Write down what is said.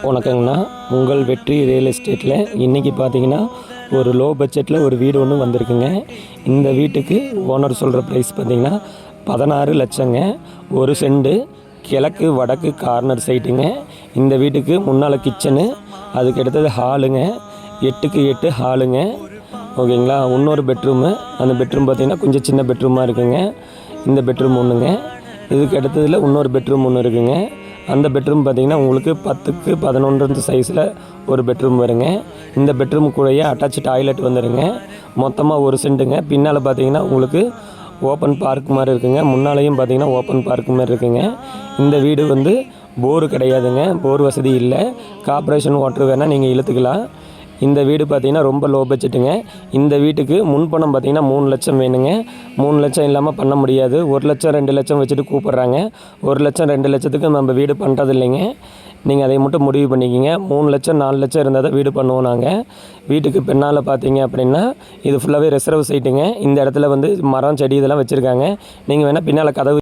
வணக்கங்கண்ணா. உங்கள் வெற்றி ரியல் எஸ்டேட்டில் இன்றைக்கி பார்த்தீங்கன்னா ஒரு லோ பட்ஜெட்டில் ஒரு வீடு ஒன்று வந்திருக்குங்க. இந்த வீட்டுக்கு ஓனர் சொல்கிற ப்ரைஸ் பார்த்தீங்கன்னா பதினாறு லட்சங்க. ஒரு செண்டு கிழக்கு வடக்கு கார்னர் சைட்டுங்க இந்த வீட்டுக்கு முன்னால் கிச்சனு அதுக்கு அடுத்தது ஹாலுங்க எட்டுக்கு எட்டு ஹாலுங்க ஓகேங்களா? இன்னொரு பெட்ரூமு அந்த பெட்ரூம் பார்த்திங்கன்னா கொஞ்சம் சின்ன பெட்ரூமாக இருக்குங்க. இந்த பெட்ரூம் ஒன்றுங்க இதுக்கு அடுத்ததில் இன்னொரு பெட்ரூம் ஒன்று இருக்குங்க. அந்த பெட்ரூம் பார்த்தீங்கன்னா உங்களுக்கு பத்துக்கு பதினொன்று சைஸில் ஒரு பெட்ரூம் வருங்க. இந்த பெட்ரூம் கூடயே அட்டாச் டாய்லெட் வந்துடுங்க மொத்தமாக ஒரு சென்ட்டுங்க பின்னால் பார்த்தீங்கன்னா உங்களுக்கு ஓப்பன் பார்க் மாதிரி இருக்குங்க. முன்னாலேயும் பார்த்தீங்கன்னா ஓப்பன் பார்க் மாதிரி இருக்குங்க. இந்த வீடு வந்து போர் கிடையாதுங்க. போர் வசதி இல்லை. கார்பரேஷன் வாட்டர் வேணால் நீங்கள் இழுத்துக்கலாம். இந்த வீடு பார்த்தீங்கன்னா ரொம்ப லோ பட்ஜெட்டுங்க இந்த வீட்டுக்கு முன்பணம் பார்த்தீங்கன்னா மூணு லட்சம் வேணுங்க. மூணு லட்சம் இல்லாமல் பண்ண முடியாது. ஒரு லட்சம் ரெண்டு லட்சம் வச்சுட்டு கூப்பிட்றாங்க. ஒரு லட்சம் ரெண்டு லட்சத்துக்கு நம்ம வீடு பண்ணுறது இல்லைங்க நீங்கள் அதை மட்டும் முடிவு பண்ணிக்கிங்க. மூணு லட்சம் நாலு லட்சம் இருந்தால் தான் வீடு பண்ணுவோம் நாங்கள் வீட்டுக்கு பின்னால் பார்த்தீங்க அப்படின்னா இது ஃபுல்லாகவே ரிசர்வ் சைட்டுங்க இந்த இடத்துல வந்து மரம் செடி இதெல்லாம் வச்சுருக்காங்க. நீங்கள் வேணால் பின்னால் கதவு